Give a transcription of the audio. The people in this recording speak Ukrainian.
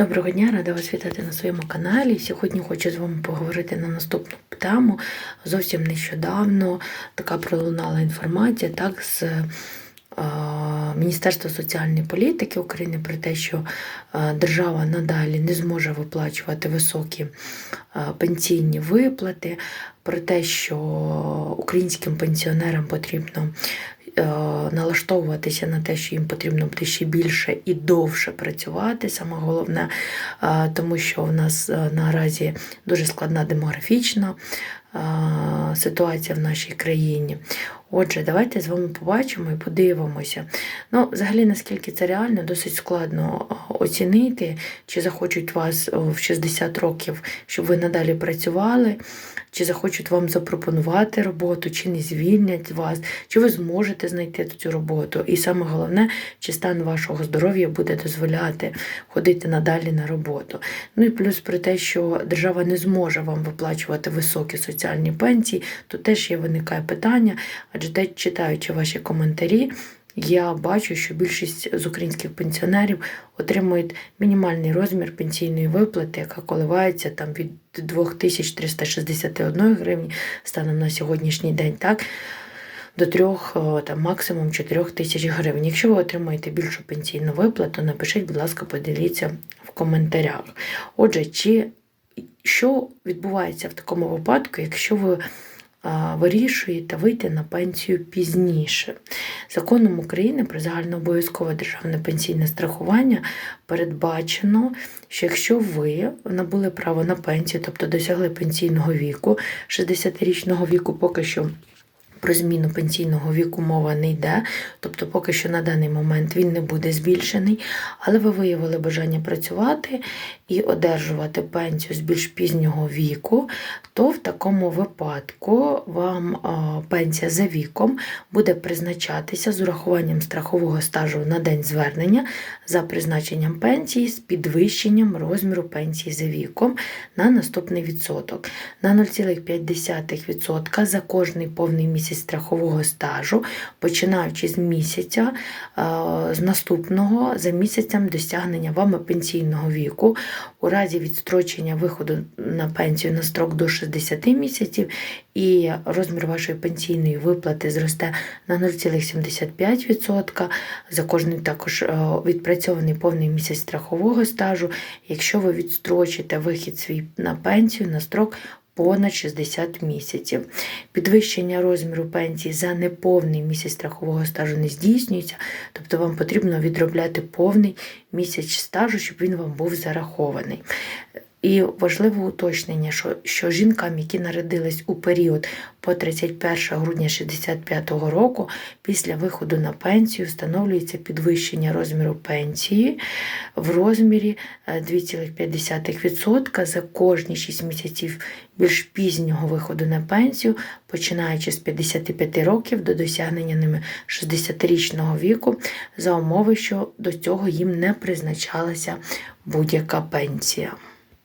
Доброго дня, рада вас вітати на своєму каналі. Сьогодні хочу з вами поговорити на наступну тему. Зовсім нещодавно така пролунала інформація так, з е, Міністерства соціальної політики України про те, що е, держава надалі не зможе виплачувати високі е, пенсійні виплати, про те, що українським пенсіонерам потрібно налаштовуватися на те, що їм потрібно буде ще більше і довше працювати. Саме головне, е, тому що в нас е, наразі дуже складна демографічна е, ситуація в нашій країні. Отже, давайте з вами побачимо і подивимося. Ну, взагалі, наскільки це реально, досить складно е, оцінити, чи захочуть вас в 60 років, щоб ви надалі працювали, чи захочуть вам запропонувати роботу, чи не звільнять вас, чи ви зможете знайти цю роботу. І саме головне, чи стан вашого здоров'я буде дозволяти ходити надалі на роботу. Ну і плюс про те, що держава не зможе вам виплачувати високі соціальні пенсії, то теж є виникає питання, адже те, читаючи ваші коментарі. Я бачу, що більшість з українських пенсіонерів отримують мінімальний розмір пенсійної виплати, яка коливається там від 2361 гривні станом на сьогоднішній день, так, до 3, там, максимум 4 тисяч гривень. Якщо ви отримаєте більшу пенсійну виплату, напишіть, будь ласка, поділіться в коментарях. Отже, чи що відбувається в такому випадку, якщо ви вирішуєте вийти на пенсію пізніше. Законом України про загальнообов'язкове державне пенсійне страхування передбачено, що якщо ви набули право на пенсію, тобто досягли пенсійного віку, 60-річного віку поки що. Про зміну пенсійного віку мова не йде, тобто поки що на даний момент він не буде збільшений, але ви виявили бажання працювати і одержувати пенсію з більш пізнього віку, то в такому випадку вам пенсія за віком буде призначатися з урахуванням страхового стажу на день звернення за призначенням пенсії з підвищенням розміру пенсії за віком на наступний відсоток. На 0,5% за кожний повний місяць страхового стажу, починаючи з місяця, з наступного за місяцем досягнення вами пенсійного віку у разі відстрочення виходу на пенсію на строк до 60 місяців, і розмір вашої пенсійної виплати зросте на 0,75%. За кожний також відпрацьований повний місяць страхового стажу, якщо ви відстрочите вихід свій на пенсію на строк понад 60 місяців. Підвищення розміру пенсії за неповний місяць страхового стажу не здійснюється, тобто вам потрібно відробляти повний місяць стажу, щоб він вам був зарахований. І важливе уточнення, що що жінкам, які народились у період по 31 грудня 65 року, після виходу на пенсію встановлюється підвищення розміру пенсії в розмірі 2,5% за кожні 6 місяців більш пізнього виходу на пенсію, починаючи з 55 років до досягнення ними 60-річного віку, за умови, що до цього їм не призначалася будь-яка пенсія.